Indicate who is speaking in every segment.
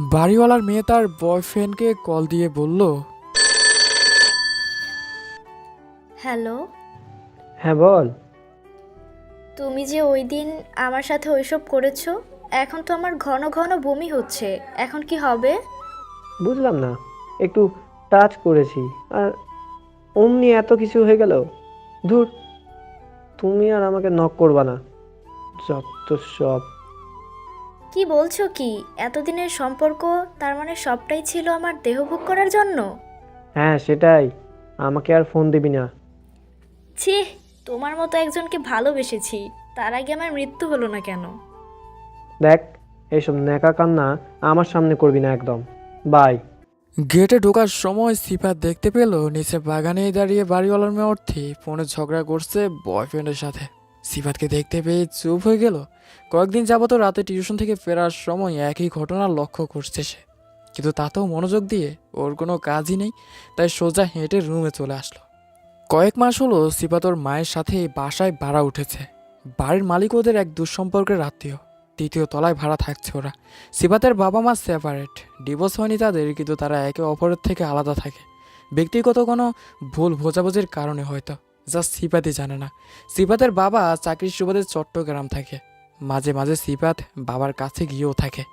Speaker 1: বাড়িওয়ালার মেয়ে তার বয়ফ্রেন্ডকে কল দিয়ে বলল
Speaker 2: হ্যালো?
Speaker 3: হ্যাঁ বল।
Speaker 2: তুমি যে ওই দিন আমার সাথে ওইসব করেছ এখন তো আমার ঘন ঘন বমি হচ্ছে। এখন কি হবে?
Speaker 3: বুঝলাম না। একটু টাচ করেছি। আর অমনি এত কিছু হয়ে গেল। ধুর তুমি আর আমাকে নক করবা না। যত সব
Speaker 2: কি বলছো কি? এতদিনের সম্পর্ক তার মানে সবটাই ছিল আমার দেহভোগ করার জন্য?
Speaker 3: হ্যাঁ সেটাই। আমাকে আর ফোন দিবি না।
Speaker 2: ছি তোমার মতো একজনকে ভালোবেসেছি। তার আগে আমার মৃত্যু হলো না কেন?
Speaker 3: দেখ এইসব ন্যাকা কান্না আমার সামনে করবি না একদম। বাই।
Speaker 1: গেটে ঢোকার সময় সিফাত দেখতে পেল নিচে বাগানে দাঁড়িয়ে বাড়িওয়ালার মেয়ে অর্থে ফোনে ঝগড়া করছে বয়ফ্রেন্ডের সাথে। সিফাতকে দেখতে পেয়ে চুপ হয়ে গেল। কয়েকদিন যাবত রাতে টিউশন থেকে ফেরার সময় একই ঘটনা লক্ষ্য করছে সে। কিন্তু তাতেও মনোযোগ দিয়ে ওর কোনো কাজই নেই, তাই সোজা হেঁটে রুমে চলে আসলো। কয়েক মাস হলো সিফাত ওর মায়ের সাথে বাসায় ভাড়া উঠেছে। বাড়ির মালিক ওদের এক দুঃসম্পর্কের আত্মীয়। তৃতীয় তলায় ভাড়া থাকছে ওরা। সিফাতের বাবা মা সেপারেট ডিভোর্স হয়নি তাদের, কিন্তু তারা একে অপরের থেকে আলাদা থাকে। ব্যক্তিগত কোনো ভুল বোঝাবুঝির কারণে হয়তো। যা সিপাতই জানে না। সিপাতের বাবা চাকরির সুবাদে চট্টগ্রাম থাকে। মাঝে মাঝে সিপাত বাবার কাছে গিয়েও থাকে।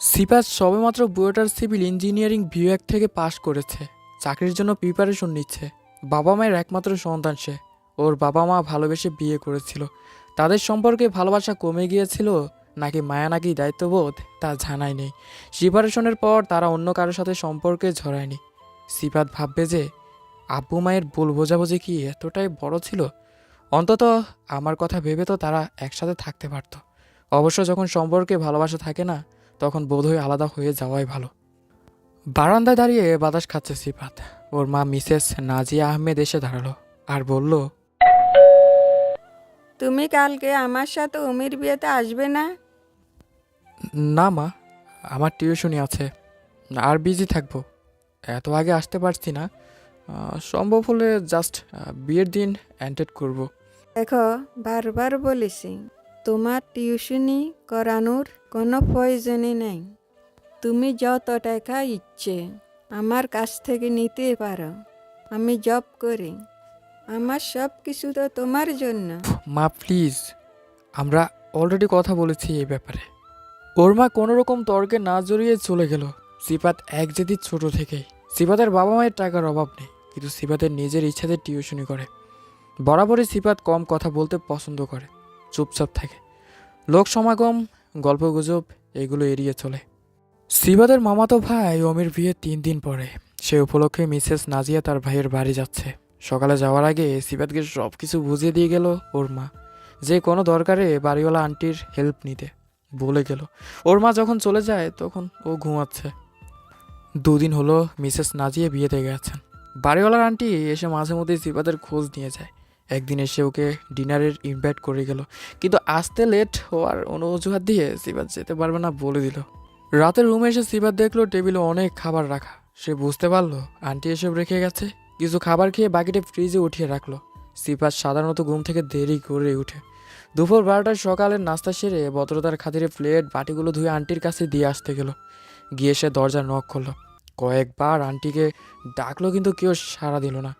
Speaker 1: সিপাত সবেমাত্র বুয়েটার সিভিল ইঞ্জিনিয়ারিং বিভাগ থেকে পাশ করেছে। চাকরির জন্য প্রিপারেশন নিচ্ছে। বাবা মায়ের একমাত্র সন্তান সে। ওর বাবা মা ভালোবেসে বিয়ে করেছিল। তাদের সম্পর্কে ভালোবাসা কমে গিয়েছিল, নাকি মায়া নাকি দায়িত্ববোধ তা জানাই নেই। সিপারেশনের পর তারা অন্য কারোর সাথে সম্পর্কে ঝরায়নি। সিপাত ভাববে যে আব্বু মায়ের ভুল বোঝাবুঝি কি এতটাই বড় ছিল? অন্তত আমার কথা ভেবে তো তারা একসাথে থাকতে পারত। অবশ্য যখন সম্পর্কে ভালোবাসা থাকে না তখন বোধহয় আলাদা হয়ে যাওয়াই ভালো। বারান্দায় দাঁড়িয়ে বাতাস খাচ্ছে সিপাত ওর মা মিসেস নাজিয়া আহমেদ এসে দাঁড়াল আর বলল
Speaker 4: তুমি কালকে আমার সাথে উমির বিয়েতে আসবে না?
Speaker 1: না মা আমার টিউশনি আছে। আর বিজি থাকব। এত আগে আসতে পারছি না সম্ভব হলে জাস্ট বিয়ের দিন অ্যান্টেড করব।
Speaker 4: দেখো বারবার বলেছি তোমার টিউশনি করানোর কোনো প্রয়োজনই নেই। তুমি যত টাকা ইচ্ছে আমার কাছ থেকে নিতে পারো। আমি জব করি আমার সব কিছু তো তোমার জন্য।
Speaker 1: মা প্লিজ আমরা অলরেডি কথা বলেছি এই ব্যাপারে। ওর মা কোনো রকম তর্কে না জড়িয়ে চলে গেল। সিপাত এক যেদি ছোট থেকেই। সিপাতের বাবা মায়ের টাকার অভাব নেই। কিন্তু সিপাতের নিজের ইচ্ছাতে টিউশনি করে। বরাবরই সিপাত কম কথা বলতে পছন্দ করে, চুপচাপ থাকে। লোক সমাগম, গল্পগুজব, এগুলো এড়িয়ে চলে। সিবাদের মামাতো ভাই অমির বিয়ে তিন দিন পরে। সে উপলক্ষে মিসেস নাজিয়া তার ভাইয়ের বাড়ি যাচ্ছে। সকালে যাওয়ার আগে সিবাদকে সব কিছু বুঝিয়ে দিয়ে গেল ওর মা। যে কোনো দরকারে বাড়িওয়ালা আন্টির হেল্প নিতে বলে গেল। ওর মা যখন চলে যায়, তখন ও ঘুমাচ্ছে। দুদিন হলো মিসেস নাজিয়া বিয়েতে গেছেন। বাড়িওয়ালার আন্টি এসে মাঝে মধ্যে সিবাদের খোঁজ নিয়ে যায়। একদিন এসে ওকে ডিনারের ইনভাইট করে গেল। কিন্তু আসতে লেট হওয়ার কোনো অজুহাত দিয়ে সিবাদ যেতে পারবে না বলে দিল। রাতের রুমে এসে সিবাদ দেখল টেবিলে অনেক খাবার রাখা। সে বুঝতে পারল, আন্টি এসব রেখে গেছে। কিছু খাবার খেয়ে বাকিটা ফ্রিজে উঠিয়ে রাখল। সিপাত সাধারণত ঘুম থেকে দেরি করে উঠে। দুপুর বারোটায় সকালের নাস্তা সেরে ভদ্রতার খাতিরে প্লেট বাটিগুলো ধুয়ে আন্টির কাছে দিয়ে আসতে গেল। গিয়ে সে দরজা নক করল। কয়েকবার আন্টিকে ডাকলো কিন্তু কেউ সাড়া দিল না।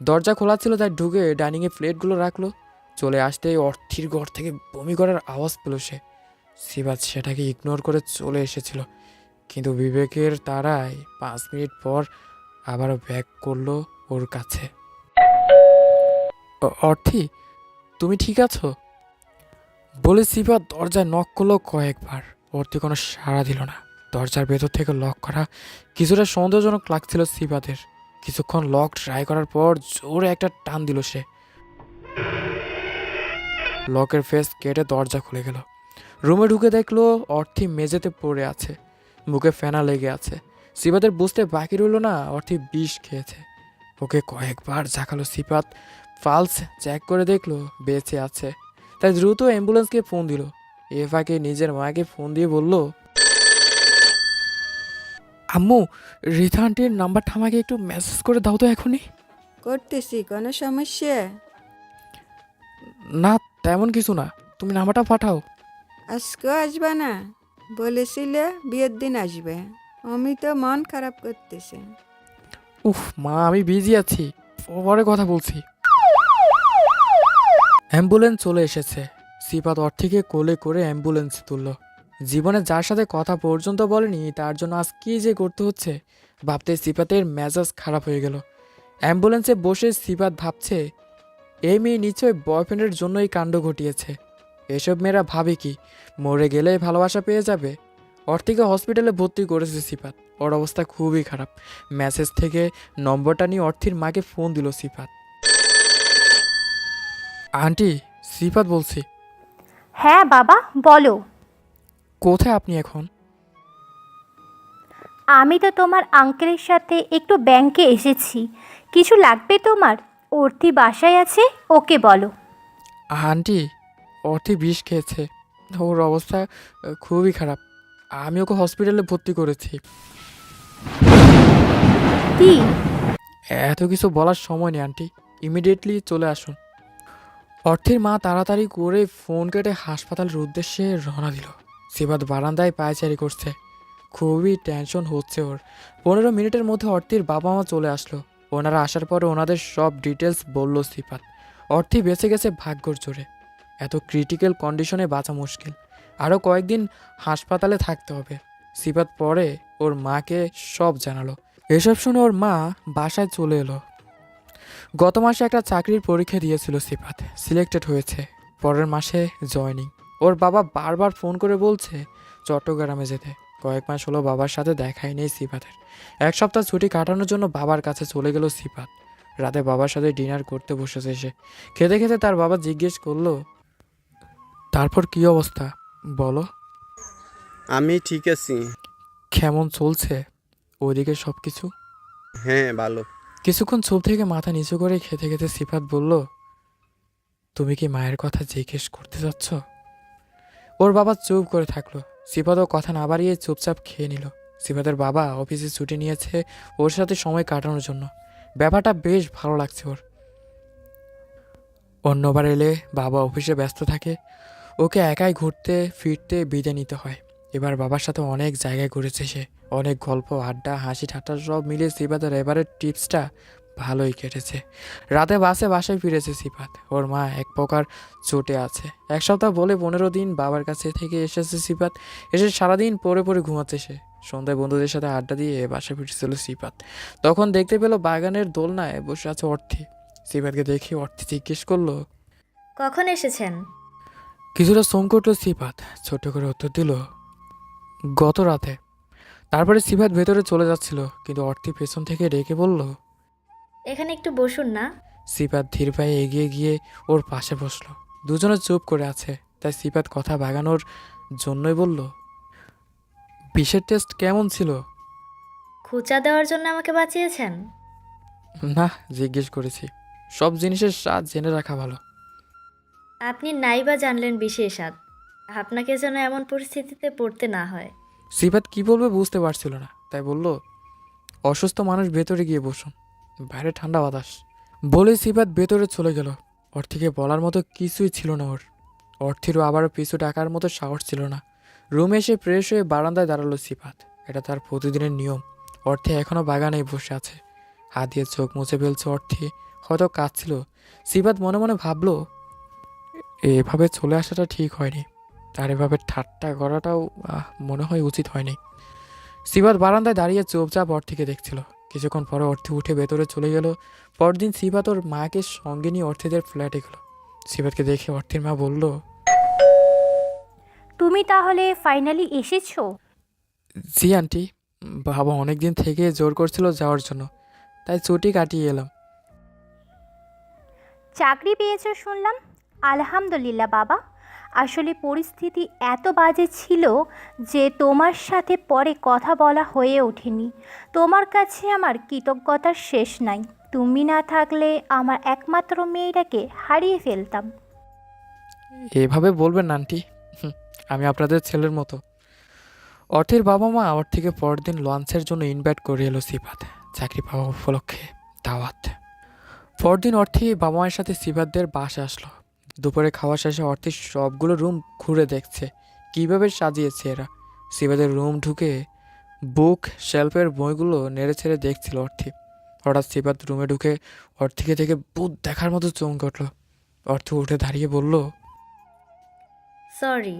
Speaker 1: দরজা খোলা ছিল, তাই ঢুকে ডাইনিংয়ে প্লেটগুলো রাখল। চলে আসতেই অর্থির ঘর থেকে বমি করার আওয়াজ পেল সে। সিবাত সেটাকে ইগনোর করে চলে এসেছিল, কিন্তু বিবেকের তারায় পাঁচ মিনিট পর আবারও ব্যাক করল ওর কাছে। অর্থি, তুমি ঠিক আছো? বলে সিফা দরজায় নক করল কয়েকবার। অর্থি কোনো সাড়া দিল না। দরজার ভেতর থেকে লক করা কিছুটা সন্দেহজনক লাগছিল সিফাদের কিছুক্ষণ লক ট্রাই করার পর জোরে একটা টান দিল সে। লকের ফেস কেটে দরজা খুলে গেল। রুমে ঢুকে দেখল অর্থি মেঝেতে পড়ে আছে, মুখে ফেনা লেগে আছে। সিপাতের বুঝতে বাকি রইল না, অর্থি বিষ খেয়েছে। ওকে কয়েকবার জাকালো সিপাত ফালস চেক করে দেখল বেঁচে আছে। তাই দ্রুত অ্যাম্বুলেন্সকে ফোন দিল। এফাকে নিজের মাকে ফোন দিয়ে বলল আম্মু রিতা আন্টির নাম্বারটা আমাকে একটু মেসেজ করে দাও তো এখনই।
Speaker 4: করতেছি কোনো সমস্যা?
Speaker 1: না তেমন কিছু না। তুমি নাম্বারটা পাঠাও।
Speaker 4: আজকেও আসবে না। বলেছিলে বিয়ের দিন আসবে। আমি তো মন খারাপ করতেছে।
Speaker 1: উফ মা আমি বিজি আছি। পরে কথা বলছি। অ্যাম্বুলেন্স চলে এসেছে। সিপাত অর্থিকে কোলে করে অ্যাম্বুলেন্স তুলল। জীবনে যার সাথে কথা পর্যন্ত বলেনি, তার জন্য আজ কী যে করতে হচ্ছে? ভাবতে সিপাতের মেজাজ খারাপ হয়ে গেল। অ্যাম্বুলেন্সে বসে সিপাত ভাবছে, এই মেয়ে নিশ্চয় বয়ফ্রেন্ডের জন্যই কাণ্ড ঘটিয়েছে। এসব মেয়েরা ভাবে কি, মরে গেলে ভালোবাসা পেয়ে যাবে? অর্থিকে হসপিটালে ভর্তি করেছে সিপাত ওর অবস্থা খুবই খারাপ। মেসেজ থেকে নম্বরটা নিয়ে অর্থির মাকে ফোন দিল সিফাত। আন্টি, সিফাত বলছি।
Speaker 5: হ্যাঁ বাবা, বলো।
Speaker 1: কোথায় আপনি এখন?
Speaker 5: আমি তো তোমার আঙ্কেলের সাথে একটু ব্যাংকে এসেছি। কিছু লাগবে তোমার? অর্থি বাসায় আছে? ওকে বলো।
Speaker 1: আন্টি অর্থি বিষ খেয়েছে। ওর অবস্থা খুবই খারাপ। আমি ওকে হসপিটালে ভর্তি করেছি।
Speaker 5: কি?
Speaker 1: এত কিছু বলার সময় নেই আন্টি। ইমিডিয়েটলি চলে আসুন। অর্থের মা তাড়াতাড়ি করে ফোন কেটে হাসপাতালের উদ্দেশ্যে রওনা দিল। সিবাদ বারান্দায় পায়চারি করছে। খুবই টেনশন হচ্ছে ওর। পনেরো মিনিটের মধ্যে অর্থির বাবা মা চলে আসলো। ওনারা আসার পরে ওনাদের সব ডিটেলস বলল সিপাত অর্থি বেঁচে গেছে ভাগ্যর জোরে। এত ক্রিটিক্যাল কন্ডিশনে বাঁচা মুশকিল। আরও কয়েকদিন হাসপাতালে থাকতে হবে। সিপাত পরে ওর মাকে সব জানালো। এসব শুনে ওর মা বাসায় চলে এলো। গত মাসে একটা চাকরির পরীক্ষা দিয়েছিল সিপাত সিলেক্টেড হয়েছে। পরের মাসে জয়নিং। ওর বাবা বারবার ফোন করে বলছে চট্টগ্রামে যেতে। কয়েক মাস হলো বাবার সাথে দেখাই নেই সিপাতের এক সপ্তাহ ছুটি কাটানোর জন্য বাবার কাছে চলে গেল সিপাত রাতে বাবার সাথে ডিনার করতে বসেছে সে। খেতে খেতে তার বাবা জিজ্ঞেস করল তারপর কি অবস্থা? বলো।
Speaker 6: আমি ঠিক আছি।
Speaker 1: কেমন চলছে? ওইদিকে সব কিছু
Speaker 6: হ্যাঁ ভালো।
Speaker 1: কিছুক্ষণ চুপ থেকে মাথা নিচু করে খেতে খেতে সিফাত বলল তুমি কি মায়ের কথা জিজ্ঞেস করতে যাচ্ছ? ওর বাবা চুপ করে থাকল। সিফাতও কথা না বাড়িয়ে চুপচাপ খেয়ে নিল। সিফাতের বাবা অফিসে ছুটি নিয়েছে ওর সাথে সময় কাটানোর জন্য। ব্যাপারটা বেশ ভালো লাগছে ওর। অন্যবার এলে বাবা অফিসে ব্যস্ত থাকে। ওকে একাই ঘুরতে, ফিরতে বিদায় নিতে হয়। এবার বাবার সাথে অনেক জায়গায় ঘুরেছে সে। অনেক গল্প, আড্ডা হাসি ঠাট্টা সব মিলিয়ে সিফাতের এবারের টিপসটা ভালোই কেটেছে। রাতে বাসে বাসায় ফিরেছে সিফাত। ওর মা এক প্রকার চোটে আছে। এক সপ্তাহ বলে পনেরো দিন বাবার কাছে থেকে এসেছে সিফাত। এসে সারাদিন পরে পরে ঘুমাচ্ছে সে। সন্ধ্যায় বন্ধুদের সাথে আড্ডা দিয়ে বাসায় ফিরছিল সিফাত। তখন দেখতে পেল বাগানের দোলনায় বসে আছে অর্থি। সিফাতকে দেখে অর্থি জিজ্ঞেস করল
Speaker 2: কখন এসেছেন?
Speaker 1: কিছুটা করল সিফাত ছোট করে উত্তর দিল গত রাতে। তারপরে সিফাত ভেতরে চলে যাচ্ছিল কিন্তু অর্থি পেছন থেকে ডেকে বলল
Speaker 2: এখানে একটু বসুন না।
Speaker 1: সিপাত ধীর পায়ে এগিয়ে গিয়ে ওর পাশে বসল। দুজনে চুপ করে আছে তাই সিপাত কথা বাগানোর জন্যই বলল বিষের টেস্ট কেমন ছিল?
Speaker 2: খুচা দেওয়ার জন্য আমাকে বাঁচিয়েছেন?
Speaker 1: না জিজ্ঞেস করেছি। সব জিনিসের স্বাদ জেনে রাখা ভালো।
Speaker 2: আপনি নাই বা জানলেন বিশেষ স্বাদ। আপনাকে যেন এমন পরিস্থিতিতে পড়তে না হয়।
Speaker 1: সিপাত কি বলবে বুঝতে পারছিল না তাই বলল অসুস্থ মানুষ ভেতরে গিয়ে বসুন। বাইরে ঠান্ডা বাতাস। বলে সিপাত ভেতরে চলে গেল। অর্থিকে বলার মতো কিছুই ছিল না ওর। অর্থিরও আবারও পিছু ডাকার মতো সাহস ছিল না। রুমে এসে ফ্রেশ হয়ে বারান্দায় দাঁড়াল সিপাত এটা তার প্রতিদিনের নিয়ম। অর্থে এখনও বাগানেই বসে আছে। হাত দিয়ে চোখ মুছে ফেলছে অর্থে। হয়তো কাঁদছিল। সিপাত মনে মনে ভাবলো, এভাবে চলে আসাটা ঠিক হয়নি। তার এভাবে ঠাট্টা করাটাও মনে হয় উচিত হয়নি। সিবাত বারান্দায় দাঁড়িয়ে চুপচাপ অর্থিকে দেখছিল। কিছুক্ষণ পরে অর্থি উঠে ভেতরে চলে গেল। পরদিন সিবাত ওর মাকে সঙ্গে নিয়ে অর্থিদের ফ্ল্যাটে গেল। সিবাতকে দেখে অর্থির মা বলল
Speaker 5: তুমি তাহলে ফাইনালি এসেছ?
Speaker 1: জি আন্টি। বাবা অনেক দিন থেকে জোর করছিল যাওয়ার জন্য তাই ছুটি কাটিয়ে এলাম।
Speaker 5: চাকরি পেয়েছ শুনলাম। আলহামদুলিল্লাহ বাবা। আসলে পরিস্থিতি এত বাজে ছিল যে তোমার সাথে পরে কথা বলা হয়ে ওঠেনি। তোমার কাছে আমার কৃতজ্ঞতার শেষ নাই। তুমি না থাকলে আমার একমাত্র মেয়েটাকে হারিয়ে ফেলতাম।
Speaker 1: এভাবে বলবেন আন্টি। আমি আপনাদের ছেলের মতো। অর্থের বাবা মা অর্থিকে পরদিন লঞ্চের জন্য ইনভাইট করে এলো সিফাত। চাকরি পাওয়া উপলক্ষে দাওয়াত। পরদিন অর্থে বাবা মায়ের সাথে সিফাতদের বাসে আসলো। দুপুরে খাওয়া শেষে অর্থির সবগুলো রুম ঘুরে দেখছে। কীভাবে সাজিয়েছে এরা? সিবাদের রুম ঢুকে বুক শেলফের বইগুলো নেড়ে ছেড়ে দেখছিল অর্থি। হঠাৎ সিবাদ রুমে ঢুকে অর্থিকে দেখে বুধ দেখার মতো চমকে উঠল। অর্থ উঠে দাঁড়িয়ে বলল
Speaker 2: সরি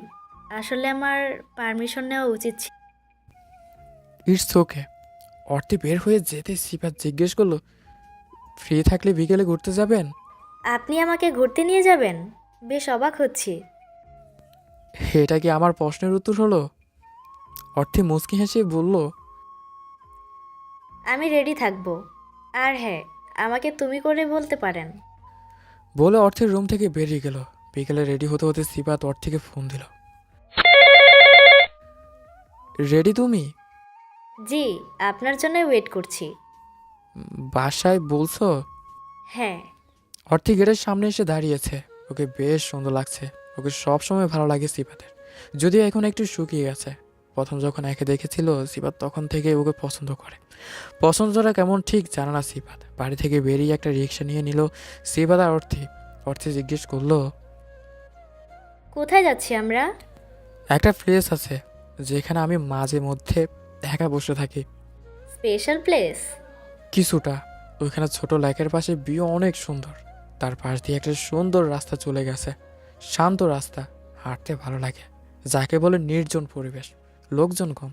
Speaker 2: আসলে আমার পারমিশন নেওয়া উচিত ছিল।
Speaker 1: ইটস ওকে অর্থি বের হয়ে যেতে সিবাদ জিজ্ঞেস করল ফ্রি থাকলে বিকেলে ঘুরতে যাবেন?
Speaker 2: আপনি আমাকে ঘুরতে নিয়ে যাবেন? বেশ অবাক হচ্ছি।
Speaker 1: এটা কি আমার প্রশ্নের উত্তর হলো? অর্থে মুচকি হেসে বলল
Speaker 2: আমি রেডি থাকব। আর হ্যাঁ আমাকে তুমি করে বলতে পারেন।
Speaker 1: বলে অর্থের রুম থেকে বেরিয়ে গেল। বিকেলে রেডি হতে হতে সিবাত অর্থিকে ফোন দিল। রেডি তুমি?
Speaker 2: জি আপনার জন্য ওয়েট করছি।
Speaker 1: বাসায় বলছো?
Speaker 2: হ্যাঁ।
Speaker 1: অর্থি গেটের সামনে এসে দাঁড়িয়েছে। ওকে বেশ সুন্দর লাগছে। ওকে সব সময় ভালো লাগে সিবাতের যদিও এখন একটু শুকিয়ে গেছে। প্রথম যখন একে দেখেছিল সিবাত তখন থেকে ওকে পছন্দ করে। পছন্দটা কেমন ঠিক জানা না সিবাত বাড়ি থেকে বেরিয়ে একটা রিক্সা নিয়ে নিল সিবাত আর অর্থি। অর্থি জিজ্ঞেস করল
Speaker 2: কোথায় যাচ্ছি আমরা?
Speaker 1: একটা প্লেস আছে যেখানে আমি মাঝে মধ্যে একা বসে থাকি।
Speaker 2: স্পেশাল প্লেস
Speaker 1: কিছুটা। ওইখানে ছোট লেকের পাশে বিয়ে অনেক সুন্দর। তার পাশ দিয়ে একটা সুন্দর রাস্তা চলে গেছে। শান্ত রাস্তা, হাঁটতে ভালো লাগে। যাকে বলে নির্জন পরিবেশ, লোকজন কম।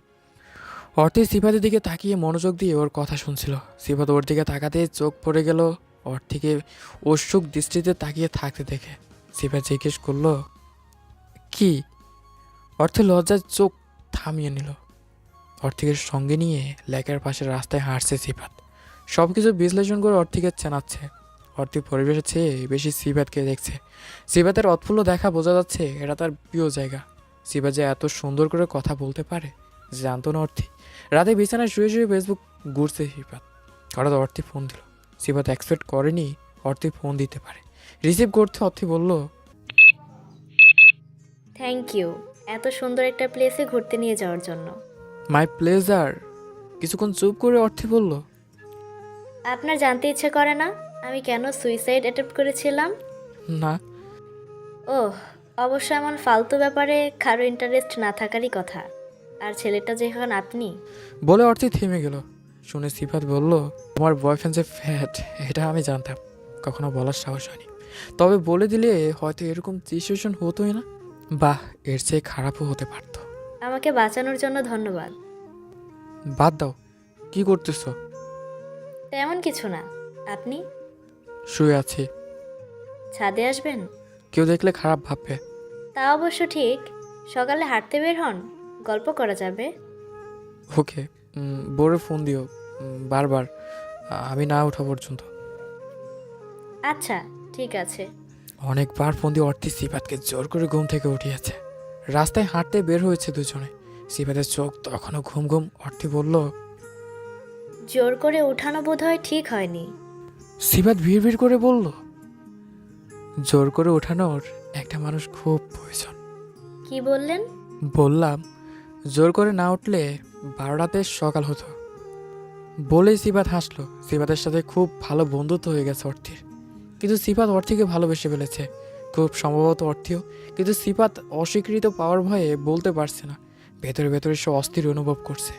Speaker 1: অর্থে সিফাদের দিকে তাকিয়ে মনোযোগ দিয়ে ওর কথা শুনছিল। সিফাত ওর দিকে তাকাতে চোখ পড়ে গেল অর্থিকে অসুখ দৃষ্টিতে তাকিয়ে থাকতে দেখে। সিফা জিজ্ঞেস করল, কি? অর্থে লজ্জার চোখ থামিয়ে নিল। অর্থিকের সঙ্গে নিয়ে লেকের পাশে রাস্তায় হাঁটছে সিফাত। সব কিছু বিশ্লেষণ করে অর্থিকে চেনাচ্ছে। অর্থিক পরিবেশের চেয়ে বেশি সিবাতকে দেখছে। সিবাতের অৎফুল্ল দেখা বোঝা যাচ্ছে এটা তার প্রিয় জায়গা। সিবাত যে এত সুন্দর করে কথা বলতে পারে জানতো না অর্থি। রাতে বিছানায় শুয়ে শুয়ে ফেসবুক ঘুরছে সিবাত হঠাৎ অর্থি ফোন দিল। সিবাত এক্সপেক্ট করেনি অর্থি ফোন দিতে পারে। রিসিভ করতে অর্থি বলল
Speaker 2: থ্যাংক ইউ এত সুন্দর একটা প্লেসে ঘুরতে নিয়ে যাওয়ার জন্য।
Speaker 1: মাই প্লেজার কিছুক্ষণ চুপ করে অর্থি বলল
Speaker 2: আপনার জানতে ইচ্ছে করে না? আমি কেন সুইসাইড অ্যাটেম্প করেছিলাম?
Speaker 1: না।
Speaker 2: ওহ অবশ্য এমন ফালতু ব্যাপারে কারও ইন্টারেস্ট না থাকারই কথা। আর ছেলেটা যে এখন আপনি?
Speaker 1: বলে অর্থে থেমে গেল। শুনে সিফাত বলল তোমার বয়ফ্রেন্ড যে ফ্যাট এটা আমি জানতাম। কখনো বলার সাহস হয়নি। তবে বলে দিলে হয়তো এরকম সিচুয়েশন হতোই না। বাহ এর চেয়ে খারাপও হতে পারতো।
Speaker 2: আমাকে বাঁচানোর জন্য ধন্যবাদ।
Speaker 1: বাদ দাও। কি করতেছো?
Speaker 2: তেমন কিছু না। আপনি?
Speaker 1: শুয়ে আছি।
Speaker 2: ছাদে আসবেন?
Speaker 1: কেউ দেখলে খারাপ ভাববে।
Speaker 2: তা অবশ্য ঠিক। সকালে হাঁটতে বের হন? গল্প করা যাবে?
Speaker 1: ওকে বোরে ফোন দিও উম, বারবার। আমি না ওঠা পর্যন্ত।
Speaker 2: আচ্ছা ঠিক আছে।
Speaker 1: অনেকবার ফোন দিয়ে অর্থি সিফাতকে জোর করে ঘুম থেকে উঠিয়েছে। রাস্তায় হাঁটতে বের হয়েছে দুজনে। সিফাতের চোখ তখনও ঘুম ঘুম অর্থি বলল
Speaker 2: জোর করে ওঠানো বোধ হয় ঠিক হয়নি।
Speaker 1: সিবাত ভিড় ভিড় করে বলল জোর করে ওঠানোর একটা মানুষ খুব প্রয়োজন।
Speaker 2: কি বললেন?
Speaker 1: বললাম জোর করে না উঠলে বারোটাতে সকাল হতো। বলেই সিবাত হাসলো। সিবাতের সাথে খুব ভালো বন্ধুত্ব হয়ে গেছে অর্থের। কিন্তু সিপাত অর্থিকে ভালোবেসে ফেলেছে। খুব সম্ভবত অর্থীয় কিন্তু সিপাত অস্বীকৃত পাওয়ার ভয়ে বলতে পারছে না। ভেতরে ভেতরে সে অস্থির অনুভব করছে।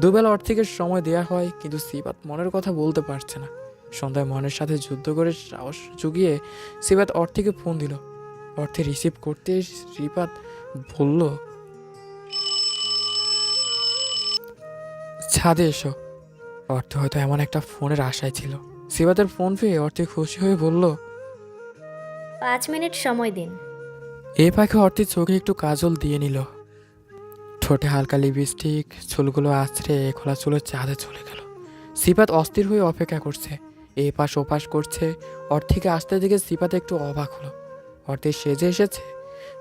Speaker 1: দুবেলা অর্থিকের সময় দেয়া হয় কিন্তু সিপাত মনের কথা বলতে পারছে না। সন্ধ্যায় মনের সাথে যুদ্ধ করে সাহস জুগিয়ে সিপাত অর্থিকে ফোন দিল। অর্থে রিসিভ করতে শ্রীপাত বলল ছাদে এসো। অর্থ হয়তো এমন একটা ফোনের আশায় ছিল। সিবাতের ফোন পেয়ে অর্থে খুশি হয়ে বলল
Speaker 2: পাঁচ মিনিট সময় দিন।
Speaker 1: এ পাখি অর্থের চোখে একটু কাজল দিয়ে নিল। ঠোঁটে হালকা লিপস্টিক চুলগুলো আছড়ে খোলা চুলের চাঁদে চলে গেল। সিপাত অস্থির হয়ে অপেক্ষা করছে। এ পাশ ওপাশ করছে। অর্থিকে আসতে দেখে সিপাত একটু অবাক হলো। অর্থে সেজে এসেছে।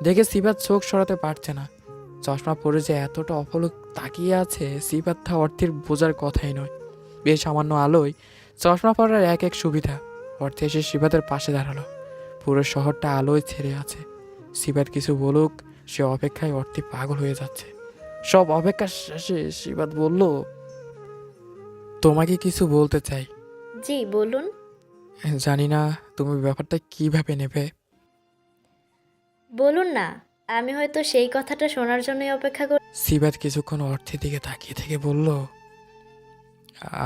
Speaker 1: দেখে সিপাত চোখ সরাতে পারছে না। চশমা পরে যে এতটা অপলক তাকিয়ে আছে, সিপাত তা অর্থের বোঝার কথাই নয়। বেশ সামান্য আলোয় চশমা পরার এক এক সুবিধা। অর্থে এসে সিপাতের পাশে দাঁড়াল। পুরো শহরটা আলোয় ছেড়ে আছে। সিবাত কিছু বলুক, সে অপেক্ষায় অর্থে পাগল হয়ে যাচ্ছে। সব অপেক্ষা শেষে শিবাত বলল, তোমাকে কিছু বলতে চাই।
Speaker 2: জি বলুন।
Speaker 1: জানি না তুমি ব্যাপারটা কীভাবে নেবে?
Speaker 2: বলুন না আমি হয়তো সেই কথাটা শোনার জন্যই অপেক্ষা করি
Speaker 1: সিবাত কিছুক্ষণ অর্থের দিকে তাকিয়ে থেকে বলল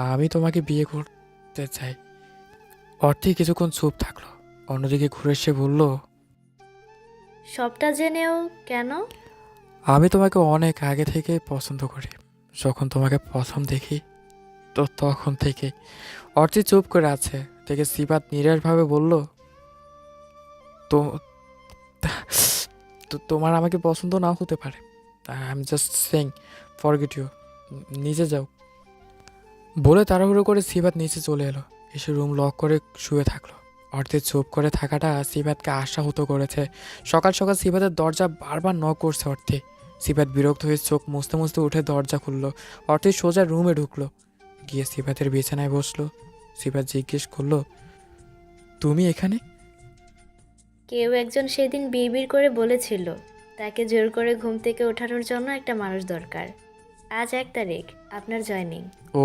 Speaker 1: আমি তোমাকে বিয়ে করতে চাই। অর্থে কিছুক্ষণ চুপ থাকল। অন্যদিকে ঘুরে এসে বলল
Speaker 2: সবটা জেনেও কেন?
Speaker 1: আমি তোমাকে অনেক আগে থেকে পছন্দ করি। যখন তোমাকে প্রথম দেখি তো তখন থেকে। অর্থি চুপ করে আছে। দেখে সিবাত নিরাশভাবে বলল, তো তো তোমার আমাকে পছন্দ নাও হতে পারে। I am just saying forget you নিচে যাও। বলে তাড়াহুড়ো করে সিবাত নিচে চলে এলো। এসে রুম লক করে শুয়ে থাকল। অর্ধেক চুপ করে থাকাটা সিবাতকে আশাহত করেছে। সকাল সকাল সিবাতের দরজা বারবার নক করছে অর্থে সিবাত বিরক্ত হয়ে চোখ মুছতে মুছতে উঠে দরজা খুললো। অর্থে সোজা রুমে ঢুকলো। গিয়ে সিবাতের বিছানায় বসল। সিবাত জিজ্ঞেস করল তুমি এখানে?
Speaker 2: কেউ একজন সেদিন বিড়বিড় করে বলেছিল তাকে জোর করে ঘুম থেকে ওঠানোর জন্য একটা মানুষ দরকার। আজ এক তারিখ আপনার জয়নিং।
Speaker 1: ও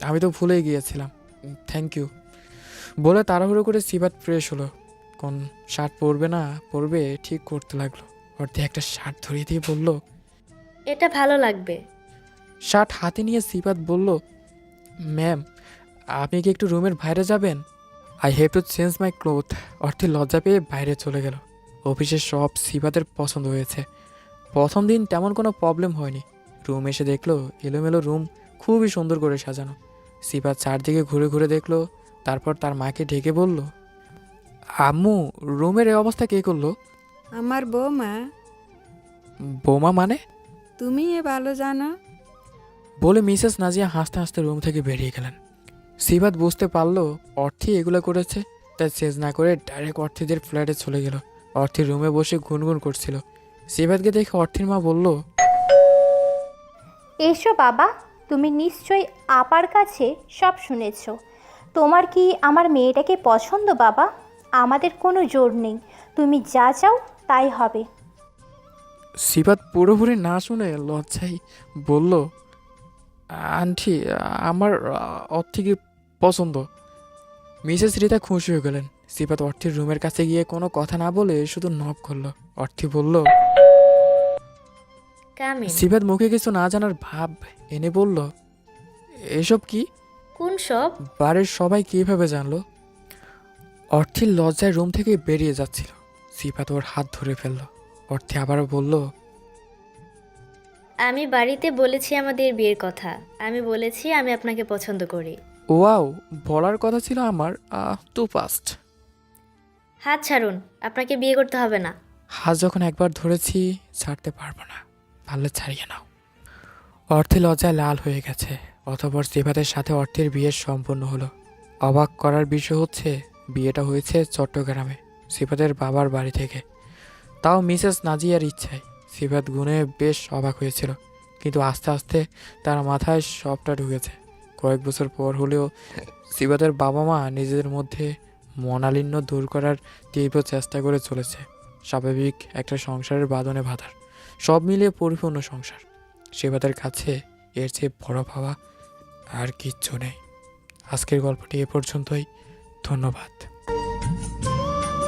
Speaker 1: আমি তো ভুলে গিয়েছিলাম। থ্যাংক ইউ বলে তাড়াহুড়ো করে সিবাত ফ্রেশ হলো। কোন শার্ট পরবে না পরবে ঠিক করতে লাগল। অর্ধে একটা শার্ট ধরিয়ে দিয়ে বলল
Speaker 2: এটা ভালো লাগবে।
Speaker 1: শার্ট হাতে নিয়ে সিবাত বলল ম্যাম আপনি কি একটু রুমের বাইরে যাবেন? I have to change my cloth অর্থে লজ্জা পেয়ে বাইরে চলে গেল। অফিসের সব সিবাতের পছন্দ হয়েছে। প্রথম দিন তেমন কোনো প্রবলেম হয়নি। রুম এসে দেখল এলোমেলো রুম খুবই সুন্দর করে সাজানো। সিবাত চারদিকে ঘুরে ঘুরে দেখল তারপর তার মাকে ঢেকে বলল আম্মু রুমের এই অবস্থা কে করল?
Speaker 4: আমার বৌমা।
Speaker 1: বোমা মানে?
Speaker 4: তুমি এ ভালো জানো?
Speaker 1: বলে মিসেস নাজিয়া হাসতে হাসতে রুম থেকে বেরিয়ে গেলেন। সিবাত বুঝতে পারল অর্থি এগুলো করেছে তাই চেঞ্জ না করে ডাইরেক্ট অর্থীদের ফ্ল্যাটে চলে গেল। অর্থির রুমে বসে গুনগুন করছিল। সিবাতকে দেখে অর্থির মা বলল
Speaker 5: এসো বাবা তুমি নিশ্চয়ই আপার কাছে সব শুনেছ। তোমার কি আমার মেয়েটাকে পছন্দ বাবা? আমাদের কোনো জোর নেই। তুমি যা চাও তাই হবে।
Speaker 1: সিবাত পুরোপুরি না শুনে লজ্জায় বলল আন্টি আমার অর্থিকে পছন্দ। মিসেস রিতা খুশি হয়ে গেলেন। সিবাত অর্থির রুমের কাছে গিয়ে কোনো কথা না বলে শুধু নক করল। অর্থি বলল সিবাত মুখে কিছু না জানার ভাব এনে বলল এসব কি?
Speaker 2: কোন সব?
Speaker 1: বাড়ির সবাই কীভাবে জানলো? অর্থির লজ্জায় রুম থেকে বেরিয়ে যাচ্ছিল। সিপাত ওর হাত ধরে ফেলল। অর্থে আবারও বলল
Speaker 2: আমি বাড়িতে বলেছি আমাদের বিয়ের কথা। আমি বলেছি আমি আপনাকে পছন্দ করি।
Speaker 1: ওয়াও বলার কথা ছিল আমার টু ফাস্ট
Speaker 2: হাত ছাড়ুন আপনাকে বিয়ে করতে হবে না।
Speaker 1: হাত যখন একবার ধরেছি ছাড়তে পারব না। পারলে ছাড়িয়ে নাও। অর্থে লজ্জায় লাল হয়ে গেছে অতপর সিফাতের সাথে অর্থের বিয়ে সম্পন্ন হলো। অবাক করার বিষয় হচ্ছে বিয়েটা হয়েছে চট্টগ্রামে সিফাতের বাবার বাড়ি থেকে। তাও মিসেস নাজিয়ার ইচ্ছায়। সিফাত গুনে বেশ অবাক হয়েছিল, কিন্তু আস্তে আস্তে তার মাথায় সবটা ঢুকেছে। কয়েক বছর পর হলেও সিফাতের বাবা মা নিজেদের মধ্যে মনালিন্য দূর করার তীব্র চেষ্টা করে চলেছে। স্বাভাবিক একটা সংসারের বাঁধনে বাঁধার, সব মিলিয়ে পরিপূর্ণ সংসার। সেবাদের কাছে এর চেয়ে বড় পাওয়া আর কিচ্ছু নেই। আজকের গল্পটি এ পর্যন্তই। ধন্যবাদ।